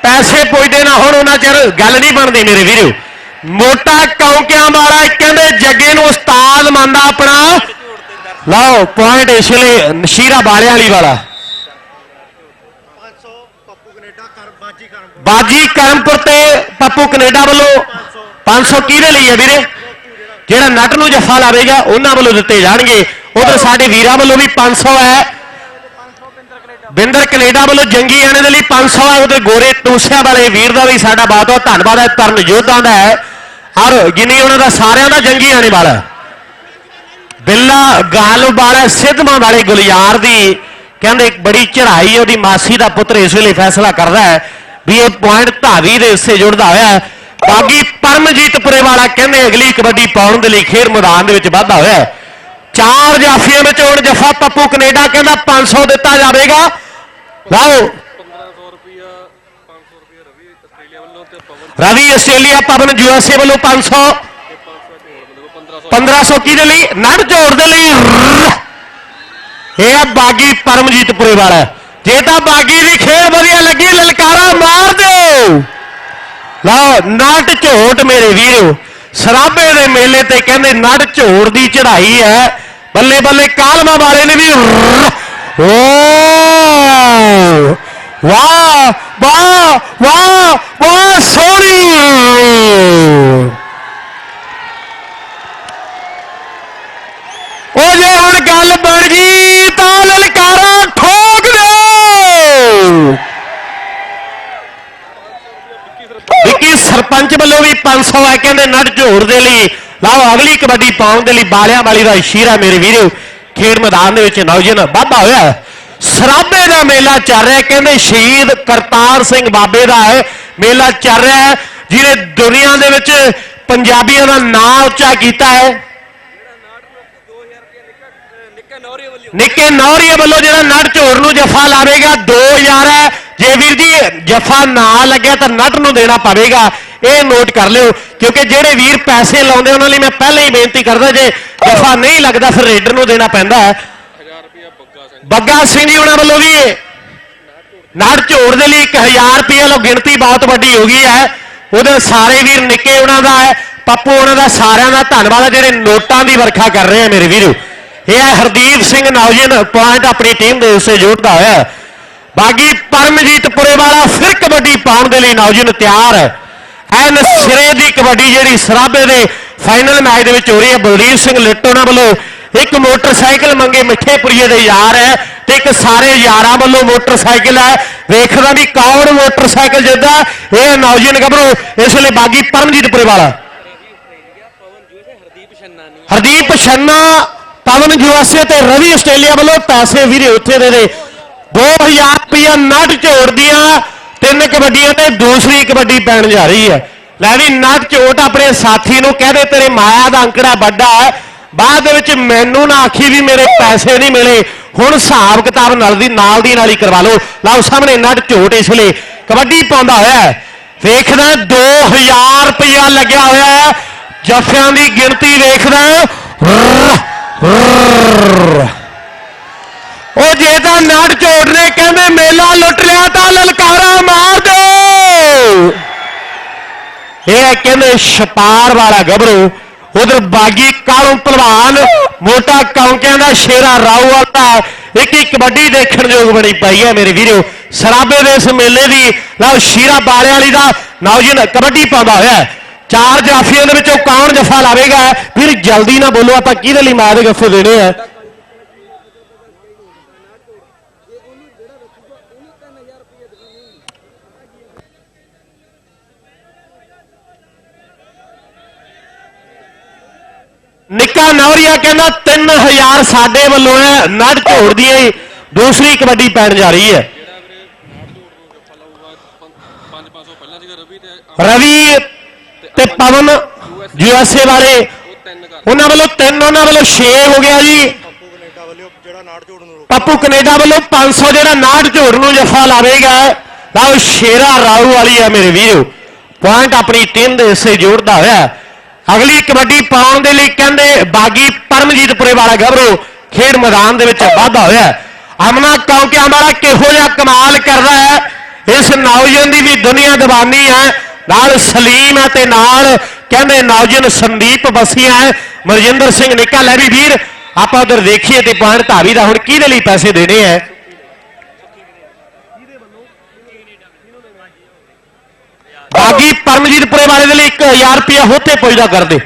[SPEAKER 1] ਪੈਸੇ ਪੁੱਜਦੇ ਨਾ ਹੁਣ, ਉਹਨਾਂ ਚਿਰ ਗੱਲ ਨਹੀਂ ਬਣਦੀ ਮੇਰੇ ਵੀਰੋ। ਮੋਟਾ ਕੌਂਕਿਆਂ ਵਾਲਾ ਕਹਿੰਦੇ ਜੱਗੇ ਨੂੰ ਉਸਤਾਦ ਮੰਨਦਾ ਆਪਣਾ। ਲਓ ਪੁਆਇੰਟ ਇਸ ਵੇਲੇ ਨਸ਼ੀਰਾ ਬਾਲਿਆਂ ਵਾਲੀ। ਵਾਲਾ
[SPEAKER 5] 500 ਪੱਪੂ ਕੈਨੇਡਾ ਕਰ ਬਾਜੀ
[SPEAKER 1] ਬਾਜੀ ਕਰਮਪੁਰ ਤੇ ਪੱਪੂ ਕੈਨੇਡਾ ਵੱਲੋਂ 500 ਕਿਹਦੇ ਲਈ ਹੈ ਵੀਰੇ? ਜਿਹੜਾ ਨਟ ਨੂੰ ਜੱਫਾ ਲਾਵੇਗਾ, ਉਹਨਾਂ ਵੱਲੋਂ ਦਿੱਤੇ ਜਾਣਗੇ। ਉਧਰ ਸਾਡੇ ਵੀਰਾਂ ਵੱਲੋਂ ਵੀ 500 ਹੈ। ਬਿੰਦਰ ਕੈਨੇਡਾ ਵੱਲੋਂ ਜੰਗੀ ਆਣੇ ਦੇ ਲਈ 500 ਹੈ ਉਹਦੇ ਗੋਰੇ ਟੂਸਿਆਂ ਵਾਲੇ ਵੀਰ ਦਾ ਵੀ ਸਾਡਾ ਬਹੁਤ ਬਹੁਤ ਧੰਨਵਾਦ ਹੈ, ਤਰਨ ਯੋਧਾਂ ਦਾ ਹੈ। ਔਰ ਗਿਨੀ ਉਹਨਾਂ ਦਾ ਸਾਰਿਆਂ ਦਾ ਜੰਗੀ ਆਣੇ ਵਾਲਾ ਬਿੱਲਾ ਗਾਲ ਵਾਲਾ ਸਿੱਧਵਾਂ ਵਾਲੇ ਗੁਲਿਆਰ ਦੀ ਕਹਿੰਦੇ ਇੱਕ ਬੜੀ ਚੜ੍ਹਾਈ ਉਹਦੀ ਮਾਸੀ ਦਾ ਪੁੱਤਰ ਇਸ ਵੇਲੇ ਫੈਸਲਾ ਕਰਦਾ ਹੈ ਵੀ ਇਹ ਪੁਆਇੰਟ ਧਾਵੀ ਦੇ ਹਿੱਸੇ ਜੁੜਦਾ ਹੋਇਆ ਹੈ। ਬਾਗੀ ਪਰਮਜੀਤ ਪੁਰੇ ਵਾਲਾ ਕਹਿੰਦੇ ਅਗਲੀ ਕਬੱਡੀ ਪਾਉਣ ਦੇ ਲਈ ਖੇਡ ਮੈਦਾਨ ਦੇ ਵਿੱਚ ਵਾਧਾ ਹੋਇਆ ਚਾਰ ਜਾਫੀਆਂ ਵਿੱਚ ਹੁਣ ਜਫਾ ਪੱਪੂ ਕੈਨੇਡਾ ਕਹਿੰਦਾ 500 ਦਿੱਤਾ ਜਾਵੇਗਾ। ਲਓ।
[SPEAKER 3] 1500 ਰੁਪਿਆ 500 ਰੁਪਿਆ Ravi Australia Pawan
[SPEAKER 1] Ravi Australia Pawan USA ਵੱਲੋਂ 500
[SPEAKER 3] ਤੇ 500 ਝੋਲ 1500
[SPEAKER 1] ਕਿਹਦੇ ਲਈ? ਨੜ ਝੋੜ ਦੇ ਲਈ ਇਹ ਆ ਬਾਗੀ ਪਰਮਜੀਤਪੁਰੇ ਵਾਲਾ। ਜੇ ਤਾਂ ਬਾਗੀ ਦੀ ਖੇਡ ਵਧੀਆ ਲੱਗੀ, ਲਲਕਾਰਾ ਮਾਰ ਦਿਓ। ਲਓ, ਨਟ ਝੋਟ ਮੇਰੇ ਵੀਰੋ। ਸਰਾਬੇ ਦੇ ਮੇਲੇ ਤੇ ਕਹਿੰਦੇ ਨੜ ਝੋੜ ਦੀ ਚੜ੍ਹਾਈ ਹੈ। ਬੱਲੇ ਬੱਲੇ ਕਾਲਮਾ ਵਾਲੇ ਨੇ ਵੀ ਓ ਵਾਹ ਵਾਹ ਵਾਹ ਵਾਹ, ਸੋਹਣੀ। ਉਹ ਜੇ ਹੁਣ ਗੱਲ ਬਣ ਗਈ ਤਾਂ ਲਲਕਾਰਾ ਠੋਕ ਦਿਓ ਵਿੱਕੀ ਸਰਪੰਚ ਵੱਲੋਂ ਵੀ 500 ਹੈ ਕਹਿੰਦੇ ਨਟ ਝੋੜ ਦੇ ਲਈ, ਲਓ ਅਗਲੀ ਕਬੱਡੀ ਪਾਉਣ ਦੇ ਲਈ ਬਾਲਿਆਂ ਵਾਲੀ ਦਾ ਸ਼ੀਰਾ ਮੇਰੇ ਵੀਰੋ, ਖੇਡ ਮੈਦਾਨ ਦੇ ਵਿੱਚ ਨੌਜਵਾਨ ਵਾਧਾ ਹੋਇਆ। ਸਰਾਬੇ ਦਾ ਮੇਲਾ ਚੱਲ ਰਿਹਾ ਕਹਿੰਦੇ ਸ਼ਹੀਦ ਕਰਤਾਰ ਸਿੰਘ ਬਾਬੇ ਦਾ ਹੈ ਮੇਲਾ ਚੱਲ ਰਿਹਾ ਜਿਹਨੇ ਦੁਨੀਆ ਦੇ ਵਿੱਚ ਪੰਜਾਬੀਆਂ ਦਾ ਨਾਂ ਉੱਚਾ ਕੀਤਾ ਹੈ।
[SPEAKER 3] ਨਿੱਕੇ
[SPEAKER 1] ਨੌਰੀਏ ਵੱਲੋਂ ਜਿਹੜਾ ਨਟ ਝੋਰ ਨੂੰ ਜਫਾ ਲਾਵੇਗਾ 2000 ਹੈ। ਜੇ ਵੀਰ ਜੀ ਜਫਾ ਨਾ ਲੱਗਿਆ ਤਾਂ ਨਟ ਨੂੰ ਦੇਣਾ ਪਵੇਗਾ। ਇਹ ਨੋਟ ਕਰ ਲਿਓ, ਕਿਉਂਕਿ ਜਿਹੜੇ ਵੀਰ ਪੈਸੇ ਲਾਉਂਦੇ ਉਹਨਾਂ ਲਈ ਮੈਂ ਪਹਿਲਾਂ ਹੀ ਬੇਨਤੀ ਕਰਦਾ, ਜੇ ਜਫਾ ਨਹੀਂ ਲੱਗਦਾ, ਫਿਰ ਰੇਡਰ ਨੂੰ ਦੇਣਾ ਪੈਂਦਾ ਹੈ।
[SPEAKER 3] ਬੱਗਾ ਸਿੰਘ
[SPEAKER 1] ਜੀ ਉਹਨਾਂ ਵੱਲੋਂ ਵੀ ਨਟ ਝੋੜ ਦੇ ਲਈ 1000 ਰੁਪਏ ਲੋ ਗਿਣਤੀ ਬਹੁਤ ਵੱਡੀ ਹੋ ਗਈ ਹੈ। ਉਹਦੇ ਸਾਰੇ ਵੀਰ ਨਿੱਕੇ ਉਹਨਾਂ ਦਾ ਹੈ। ਪੱਪੂ ਉਹਨਾਂ ਦਾ ਸਾਰਿਆਂ ਦਾ ਧੰਨਵਾਦ ਹੈ। ਜਿਹੜੇ ਨੋਟਾਂ ਦੀ ਵਰਖਾ ਕਰ ਰਹੇ ਆ ਮੇਰੇ ਵੀਰੋ। ਇਹ ਹੈ ਹਰਦੀਪ ਸਿੰਘ ਨੌਜਨ ਪੁਆਇੰਟ ਆਪਣੀ ਟੀਮ ਦੇ ਉਸੇ ਜੋੜਦਾ ਹੋਇਆ। ਹੈ। ਬਾਗੀ ਪਰਮਜੀਤ ਪੁਰੇ ਵਾਲਾ ਫਿਰ ਕਬੱਡੀ ਪਾਉਣ ਦੇ ਲਈ ਨੌਜਨ ਤਿਆਰ ਹੈ। ਐਨ ਸਿਰੇ ਦੀ ਕਬੱਡੀ ਜਿਹੜੀ ਸਰਾਬੇ ਦੇ ਫਾਈਨਲ ਮੈਚ ਦੇ ਵਿੱਚ ਹੋ ਰਹੀ ਹੈ। ਬਲਦੀਪ ਸਿੰਘ ਲਿੱਟੋਣਾ ਵੱਲੋਂ ਮੋਟਰਸਾਈਕਲ ਮੰਗੇ ਮਿੱਠੇਪੁਰੀਏ ਦੇ ਯਾਰ ਹੈ ਤੇ ਇੱਕ ਸਾਰੇ ਯਾਰਾਂ ਵੱਲੋਂ ਮੋਟਰਸਾਈਕਲ ਹੈ। ਵੇਖਦਾ ਵੀ ਕੌਣ ਮੋਟਰਸਾਈਕਲ ਜਿੱਤਦਾ, ਇਹ ਨੌਜਵਾਨ ਗੱਭਰੂ ਇਸ ਵੇਲੇ ਬਾਗੀ ਪਰਮਜੀਤ ਪੁਰੇ
[SPEAKER 3] ਹਰਦੀਪ ਛੰਨਾਨੀ
[SPEAKER 1] ਪਵਨ ਯੂਐਸਏ ਤੇ ਰਵੀ ਆਸਟ੍ਰੇਲੀਆ ਵੱਲੋਂ ਪੈਸੇ ਵੀਰੇ ਉੱਥੇ ਦੇ ਦੇ। 2000 ਰੁਪਇਆ ਨਟ ਝੋੜ ਦੀਆਂ, ਤਿੰਨ ਕਬੱਡੀਆਂ ਤੇ ਦੂਸਰੀ ਕਬੱਡੀ ਪੈਣ ਜਾ ਰਹੀ ਹੈ। ਲੈ ਵੀ ਨਟ ਝੋਟ ਆਪਣੇ ਸਾਥੀ ਨੂੰ ਕਹਦੇ ਤੇਰੇ ਮਾਇਆ ਦਾ ਅੰਕੜਾ ਵੱਡਾ ਹੈ। ਬਾਅਦ ਦੇ ਵਿੱਚ ਮੈਨੂੰ ਨਾ ਆਖੀ ਵੀ ਮੇਰੇ ਪੈਸੇ ਨਹੀਂ ਮਿਲੇ। ਹੁਣ ਹਿਸਾਬ ਕਿਤਾਬ ਨਾਲ ਦੀ ਨਾਲ ਦੀ ਨਾਲ ਹੀ ਕਰਵਾ ਲਓ। ਲਓ ਸਾਹਮਣੇ ਨੱਟ ਝੋਟ ਇਸ ਲਈ ਕਬੱਡੀ ਪਾਉਂਦਾ ਹੋਇਆ ਹੈ। ਵੇਖਦਾ 2000 ਰੁਪਇਆ ਲੱਗਿਆ ਹੋਇਆ ਹੈ। ਜੱਫਿਆਂ ਦੀ ਗਿਣਤੀ ਵੇਖਦਾ ਉਹ ਜੇ ਤਾਂ ਨੱਟ ਝੋਟ ਨੇ, ਕਹਿੰਦੇ ਮੇਲਾ ਲੁੱਟ ਲਿਆ ਤਾਂ ਲਲਕਾਰਾ ਮਾਰ ਦਿਓ। ਇਹ ਹੈ ਕਹਿੰਦੇ ਛਪਾਰ ਵਾਲਾ ਗੱਭਰੂ। ਉਧਰ ਬਾਗੀ ਕਾਲੂ ਪਹਿਲਵਾਨ ਮੋਟਾ ਕੌਂਕਿਆਂ ਦਾ ਸ਼ੇਰਾ ਰਾਊ ਵਾਲਾ ਇੱਕ ਹੀ ਕਬੱਡੀ ਦੇਖਣ ਯੋਗ ਬਣੀ ਪਈ ਹੈ ਮੇਰੇ ਵੀਰੋ। ਸਰਾਬੇ ਦੇ ਇਸ ਮੇਲੇ ਦੀ, ਲਓ ਸ਼ੀਰਾ ਬਾਲੇ ਵਾਲੀ ਦਾ ਨੌਜਵਾਨ ਕਬੱਡੀ ਪਾਉਂਦਾ ਹੋਇਆ ਹੈ। ਚਾਰ ਜਾਫੀਆਂ ਦੇ ਵਿੱਚੋਂ ਕੌਣ ਜਫਾ ਲਾਵੇਗਾ? ਵੀਰ, ਜਲਦੀ ਨਾ ਬੋਲੋ, ਆਪਾਂ ਕਿਹਦੇ ਲਈ ਮਾਰ ਦੇ ਗੱਫੇ ਦੇਣੇ ਆ ਨਿੱਕਾ ਨੌਰੀਆ ਕਹਿੰਦਾ 3000 ਸਾਡੇ ਵੱਲੋਂ ਹੈ ਨੜ ਝੋੜ ਦੀ ਦੂਸਰੀ ਕਬੱਡੀ ਪੈਣ ਜਾ ਰਹੀ ਹੈ।
[SPEAKER 3] ਰਵੀ ਤੇ
[SPEAKER 1] ਰਵੀ ਤੇ ਪਵਨ ਯੂਐਸਏ ਵਾਲੇ, ਉਹਨਾਂ ਵੱਲੋਂ ਤਿੰਨ, ਉਹਨਾਂ ਵੱਲੋਂ 6 ਹੋ ਗਿਆ ਜੀ।
[SPEAKER 5] ਪੱਪੂ ਕੈਨੇਡਾ ਵੱਲੋਂ ਜਿਹੜਾ ਨਾੜ
[SPEAKER 1] 500 ਜਿਹੜਾ ਨਾੜ ਝੋੜ ਨੂੰ ਜਫਾ ਲਾਵੇਗਾ। ਲਓ, ਸ਼ੇਰਾ ਰਾਊ ਵਾਲੀ ਹੈ ਮੇਰੇ ਵੀਰੋ। ਪੁਆਇੰਟ ਆਪਣੀ ਟੀਮ ਦੇ ਹਿੱਸੇ ਜੋੜਦਾ ਹੋਇਆ ਅਗਲੀ ਕਬੱਡੀ ਪਾਉਣ ਦੇ ਲਈ ਕਹਿੰਦੇ ਬਾਗੀ ਪਰਮਜੀਤਪੁਰੇ ਵਾਲਾ ਗੱਭਰੂ ਖੇਡ ਮੈਦਾਨ ਦੇ ਵਿੱਚ ਵਾਧਾ ਹੋਇਆ ਹੈ। ਅਮਨਾ ਕੌਂਕਿਆਂ ਵਾਲਾ ਕਿਹੋ ਜਿਹਾ ਕਮਾਲ ਕਰਦਾ ਹੈ। ਇਸ ਨੌਜਵਾਨ ਦੀ ਵੀ ਦੁਨੀਆ ਦੀਵਾਨੀ ਹੈ। ਨਾਲ ਸਲੀਮ ਹੈ ਤੇ ਨਾਲ ਕਹਿੰਦੇ ਨੌਜਵਾਨ ਸੰਦੀਪ ਬਸੀਆ ਹੈ। ਮਰਜਿੰਦਰ ਸਿੰਘ ਨਿੱਕਾ ਲੈ ਵੀ ਵੀਰ, ਆਪਾਂ ਉਧਰ ਦੇਖੀਏ ਤੇ ਪੁਆਇੰਟ ਧਾਵੀ ਦਾ ਹੁਣ ਕਿਹਦੇ ਲਈ ਪੈਸੇ ਦੇਣੇ ਹੈ? ਬਾਗੀ ਪਰਮਜੀਤਪੁਰੇ ਵਾਲੇ ਦੇ ਲਈ 1000 ਰੁਪਇਆ ਹੋਤੇ ਪੁੱਜਦਾ ਕਰਦੇ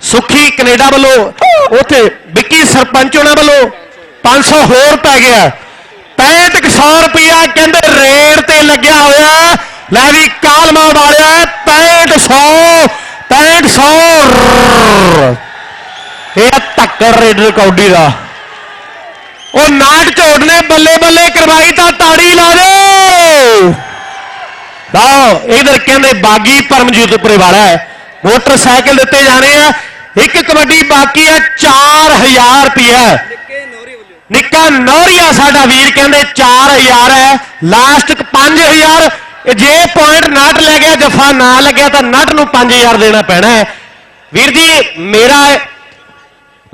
[SPEAKER 1] ਸੁਖੀ ਕੈਨੇਡਾ ਵੱਲੋਂ, ਉਥੇ ਵਿੱਕੀ ਸਰਪੰਚ ਉਹਨਾਂ ਵੱਲੋਂ 500 ਹੋਰ ਪੈ ਗਿਆ। 6500 ਰੁਪਇਆ ਕਹਿੰਦੇ ਰੇਡ ਤੇ ਲੱਗਿਆ ਹੋਇਆ। ਲੈ ਵੀ ਕਾਲਮਾ ਵਾਲਿਆ 6500 6500 ਇਹ ਧੱਕੜ ਰੇਡ ਕੌਡੀ ਦਾ। ਉਹ ਨਾਟ ਝੋੜ ਨੇ ਬੱਲੇ ਬੱਲੇ ਕਰਵਾਈ ਤਾਂ ਤਾੜੀ ਲਾ ਦੇ ਲਓ ਇਧਰ ਕਹਿੰਦੇ ਬਾਗੀ ਪਰਮਜੀਤ ਪਰਮਜੀਤਪੁਰੇ ਵਾਲਾ ਹੈ। ਮੋਟਰਸਾਈਕਲ ਦਿੱਤੇ ਜਾਣੇ ਆ। ਇੱਕ ਕਬੱਡੀ ਬਾਕੀ ਹੈ 4000 ਰੁਪਇਆ ਨਿੱਕਾ ਨੌਰੀਆ ਸਾਡਾ ਵੀਰ ਕਹਿੰਦੇ 4000 ਹੈ। ਲਾਸਟ 5000 ਇਹ ਜੇ ਪੁਆਇੰਟ ਨਟ ਲੈ ਗਿਆ, ਜਫਾ ਨਾ ਲੱਗਿਆ ਤਾਂ ਨਟ ਨੂੰ 5000 ਦੇਣਾ ਪੈਣਾ ਹੈ। ਵੀਰ ਜੀ, ਮੇਰਾ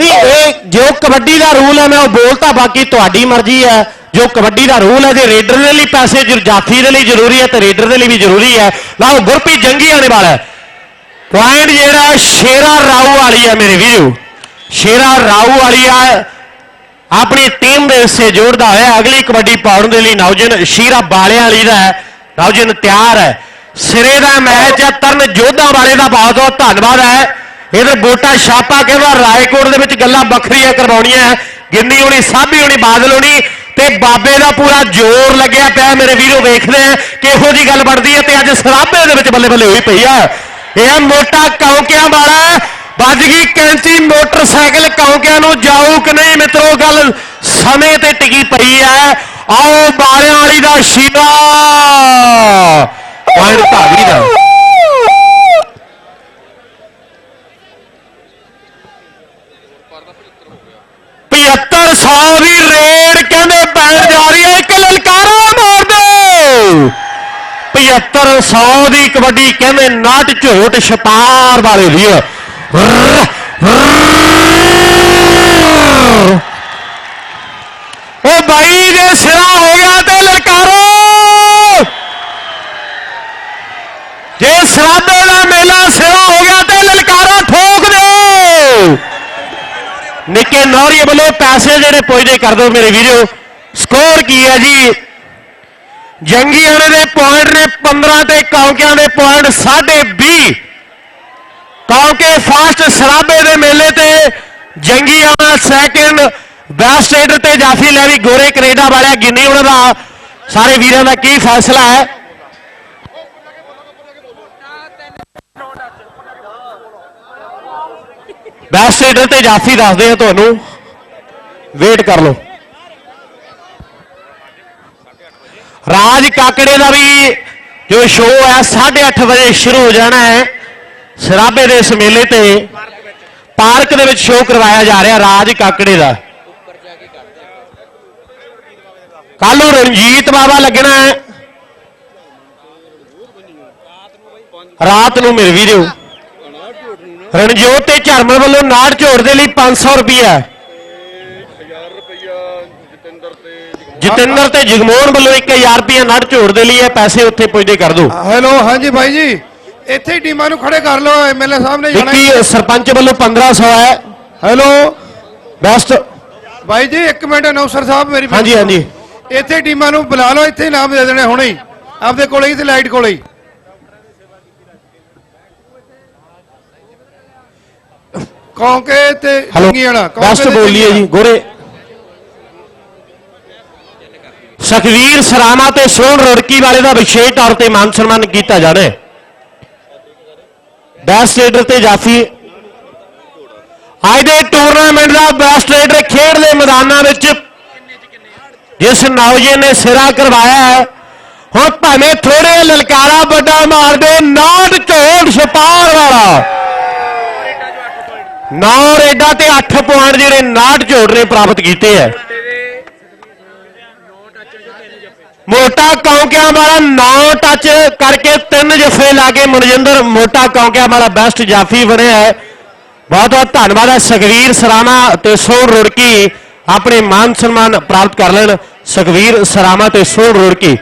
[SPEAKER 1] ਨਹੀਂ ਇਹ ਜੋ ਕਬੱਡੀ ਦਾ ਰੂਲ ਹੈ, ਮੈਂ ਉਹ ਬੋਲਤਾ, ਬਾਕੀ ਤੁਹਾਡੀ ਮਰਜ਼ੀ ਹੈ। ਜੋ ਕਬੱਡੀ ਦਾ ਰੂਲ ਹੈ, ਜੇ ਰੇਡਰ ਦੇ ਲਈ ਪੈਸੇ, ਜਰ- ਜਾਫੀ ਦੇ ਲਈ ਜ਼ਰੂਰੀ ਹੈ, ਤੇ ਰੇਡਰ ਦੇ ਲਈ ਵੀ ਜ਼ਰੂਰੀ ਹੈ। ਲਓ, ਗੁਰਪ੍ਰੀਤ ਜੰਗੀ ਆਣੇ ਵਾਲਾ ਪੁਆਇੰਟ ਜਿਹੜਾ ਸ਼ੇਰਾ ਰਾਊ ਵਾਲੀ ਹੈ ਮੇਰੇ ਵੀਰੋ। ਸ਼ੇਰਾ ਰਾਊ ਵਾਲੀ ਆ, ਆਪਣੀ ਟੀਮ ਦੇ ਹਿੱਸੇ ਜੋੜਦਾ ਹੋਇਆ ਅਗਲੀ ਕਬੱਡੀ ਪਾਉਣ ਦੇ ਲਈ ਨੌਜਨ ਸ਼ੀਰਾ ਬਾਲਿਆਂ ਵਾਲੀ ਦਾ ਹੈ। ਨੌਜਨ ਤਿਆਰ ਹੈ। ਸਿਰੇ ਦਾ ਮੈਚ ਹੈ, ਤਰਨ ਜੋਧਾ ਵਾਲੇ ਦਾ ਬਹੁਤ ਬਹੁਤ ਧੰਨਵਾਦ ਹੈ। ਇਹਦੇ ਬੋਟਾ ਛਾਪਾ ਕਹਿੰਦਾ, ਰਾਏਕੋਟ ਦੇ ਵਿੱਚ ਗੱਲਾਂ ਵੱਖਰੀਆਂ ਕਰਵਾਉਣੀਆਂ ਗਿੰਨੀ ਹੋਣੀ, ਸਾਬੀ ਹੋਣੀ, ਬਾਦਲ ਹੋਣੀ ਤੇ ਬਾਬੇ ਦਾ ਪੂਰਾ ਜ਼ੋਰ ਲੱਗਿਆ ਪਿਆ ਮੇਰੇ ਵੀਰੋ, ਵੇਖਦੇ ਆ ਕਿਹੋ ਜੀ ਗੱਲ ਬਣਦੀ ਹੈ ਤੇ ਅੱਜ ਸਰਾਬੇ ਦੇ ਵਿੱਚ ਬੱਲੇ ਬੱਲੇ ਹੋਈ ਪਈ ਆ। ਇਹ ਮੋਟਾ ਕੌਕਿਆਂ ਵਾਲਾ। ਵੱਜ ਗਈ ਕੈਂਚੀ ਮੋਟਰਸਾਈਕਲ ਕੌਕਿਆਂ ਨੂੰ ਜਾਊ ਕਿ ਨਹੀਂ ਮਿੱਤਰੋ, ਗੱਲ ਸਮੇਂ ਤੇ ਟਿਕੀ ਪਈ ਹੈ ਆਓ ਬਾਲਿਆਂ ਵਾਲੀ ਦਾ ਸ਼ੀਰਾ। ਪੁਆਇੰਟ ਭਾਗੀ ਦਾ। 7500 ਦੀ ਰੇਡ ਕਹਿੰਦੇ ਪੈਣ ਜਾ ਰਹੀ ਹੈ ਇੱਕ ਲਲਕਾਰਾ ਮਾਰ ਦਿਓ 7500 ਦੀ ਕਬੱਡੀ ਕਹਿੰਦੇ ਨਾਟ ਝੋਟ ਛਪਾਰ ਵਾਲੇ ਦੀ। ਹੈ। ਉਹ ਬਾਈ ਜੇ ਸਿਰਾ ਹੋ ਗਿਆ ਤੇ ਲਲਕਾਰੋ। ਜੇ ਸਰਾਬੇ ਦਾ ਮੇਲਾ ਸਿਰਾ ਹੋ ਗਿਆ ਤੇ ਲਲਕਾਰਾ ਠੋਕ ਦਿਓ। ਨਿੱਕੇ ਨੌਰੀਏ ਵੱਲੋਂ ਪੈਸੇ ਜਿਹੜੇ ਪੁੱਜਦੇ ਕਰ ਦਿਓ ਮੇਰੇ ਵੀਰੋ, ਸਕੋਰ ਕੀ ਹੈ ਜੀ? ਜੰਗੀਆਣੇ ਦੇ ਪੁਆਇੰਟ ਨੇ 15 ਤੇ ਕੌਂਕਿਆਂ ਦੇ ਪੁਆਇੰਟ 20 ਕੌਂਕੇ ਫਾਸਟ ਸਰਾਬੇ ਦੇ ਮੇਲੇ ਤੇ ਜੰਗੀਆਣਾ ਸੈਕਿੰਡ ਬੈਸਟ ਰੇਡਰ ਤੇ ਜਾਫੀ ਲੈਵੀ ਗੋਰੇ ਕੈਨੇਡਾ ਵਾਲਿਆ ਗਿੰਨੀ ਉਹਨਾਂ ਦਾ। ਸਾਰੇ ਵੀਰਾਂ ਦਾ ਕੀ ਫੈਸਲਾ ਹੈ? ਬੈਸਟ ਰੇਡਰ ਤੇ ਜਾਫੀ ਦੱਸਦੇ ਆ ਤੁਹਾਨੂੰ। ਵੇਟ ਕਰ ਲਓ। ਰਾਜ ਕਾਕੜੇ ਦਾ ਵੀ ਜੋ ਸ਼ੋਅ ਹੈ 8:30 ਵਜੇ ਸ਼ੁਰੂ ਹੋ ਜਾਣਾ ਹੈ। ਸਰਾਬੇ ਦੇ ਇਸ ਮੇਲੇ ਤੇ ਪਾਰਕ ਦੇ ਵਿੱਚ ਸ਼ੋਅ ਕਰਵਾਇਆ ਜਾ ਰਿਹਾ ਰਾਜ ਕਾਕੜੇ ਦਾ। ਕੱਲ ਨੂੰ ਰਣਜੀਤ ਬਾਬਾ ਲੱਗਣਾ ਹੈ। ਰਾਤ ਨੂੰ ਮਿਲ ਵੀ ਦਿਓ। ਰਣਜੋਤ ਤੇ ਝਰਮਲ ਵੱਲੋਂ ਨਾੜ ਝੋੜ ਦੇ ਲਈ 500 ਰੁਪਇਆ
[SPEAKER 3] 1000 ਰੁਪਇਆ ਜਤਿੰਦਰ ਤੇ
[SPEAKER 1] ਜਗਮੋਹਨ ਵੱਲੋਂ 1000 ਰੁਪਇਆ ਨਾੜ ਝੋੜ ਦੇ ਲਈ ਇਹ ਪੈਸੇ ਉੱਥੇ ਪੁੱਜਦੇ ਕਰ ਦਿਓ
[SPEAKER 2] ਹੈਲੋ ਹਾਂਜੀ ਬਾਈ ਜੀ। ਇੱਥੇ ਹੀ ਟੀਮਾਂ ਨੂੰ ਖੜੇ ਕਰ ਲਓ ਐਮਐਲਏ ਸਾਹਿਬ ਨੇ ਜਾਣਾ
[SPEAKER 1] ਵਿੱਕੀ ਸਰਪੰਚ ਵੱਲੋਂ 1500 ਹੈ।
[SPEAKER 2] ਹੈਲੋ।
[SPEAKER 1] ਬੈਸਟ।
[SPEAKER 2] ਬਾਈ ਜੀ ਇੱਕ ਮਿੰਟ ਅਨੌਂਸਰ ਸਾਹਿਬ ਮੇਰੀ
[SPEAKER 1] ਹਾਂਜੀ ਹਾਂਜੀ।
[SPEAKER 2] ਇੱਥੇ ਟੀਮਾਂ ਨੂੰ ਬੁਲਾ ਲਓ ਇੱਥੇ ਇਨਾਮ ਦੇ ਦੇਣੇ ਹੁਣੇ ਹੀ। ਆਪਦੇ ਕੋਲੇ ਹੀ ਤੇ ਲਾਈਟ ਕੋਲੇ ਹੀ। ਕੌਂਕੇ ਤੇ ਜੰਗੀਆਣਾ ਕੌਂਕੇ
[SPEAKER 1] ਬੈਸਟ ਬੋਲੀਏ ਜੀ ਗੋਰੇ। ਸਖਵੀਰ ਸਰਾਮਾ ਤੇ ਸੋਹਣ ਰੁੜਕੀ ਵਾਲੇ ਦਾ ਵਿਸ਼ੇਸ਼ ਤੌਰ ਤੇ ਮਾਨ ਸਨਮਾਨ ਕੀਤਾ ਜਾਣਾ ਹੈ। ਬੈਸਟ ਰੇਡਰ ਤੇ ਜਾਫੀ। ਅੱਜ ਦੇ ਟੂਰਨਾਮੈਂਟ ਦਾ ਬੈਸਟ ਰੇਡਰ ਖੇਡ ਦੇ ਮੈਦਾਨਾਂ ਵਿੱਚ ਜਿਸ ਨੌਜਵਾਨ ਨੇ ਸਿਰਾ ਕਰਵਾਇਆ ਹੈ, ਹੁਣ ਭਾਵੇਂ ਥੋੜੇ ਲਲਕਾਰਾ ਵੱਡਾ ਮਾਰਦੇ, ਨਾਟ ਝੋੜ ਛਪਾਰ ਵਾਲਾ। ਨੌ ਰੇਡਾਂ ਤੇ 8 ਪੁਆਇੰਟ ਜਿਹੜੇ ਨਾਟ ਝੋੜ ਨੇ ਪ੍ਰਾਪਤ ਕੀਤੇ ਹੈ। ਮੋਟਾ ਕੌਂਕਿਆਂ ਵਾਲਾ 9 ਟੱਚ ਕਰਕੇ ਤਿੰਨ ਜੱਫੇ ਲਾ ਕੇ ਮਨਜਿੰਦਰ ਮੋਟਾ ਕੌਂਕਿਆਂ ਵਾਲਾ ਬੈਸਟ ਜਾਫੀ ਬਣਿਆ ਹੈ। ਬਹੁਤ ਬਹੁਤ ਧੰਨਵਾਦ ਹੈ ਸੁਖਵੀਰ ਸਰਾਮਾ ਤੇ ਸੋਨ ਰੁੜਕੀ। ਆਪਣੇ ਮਾਨ ਸਨਮਾਨ ਪ੍ਰਾਪਤ ਕਰ ਲੈਣ ਸੁਖਵੀਰ ਸਰਾਮਾ ਤੇ ਸੋਨ ਰੁੜਕੀ।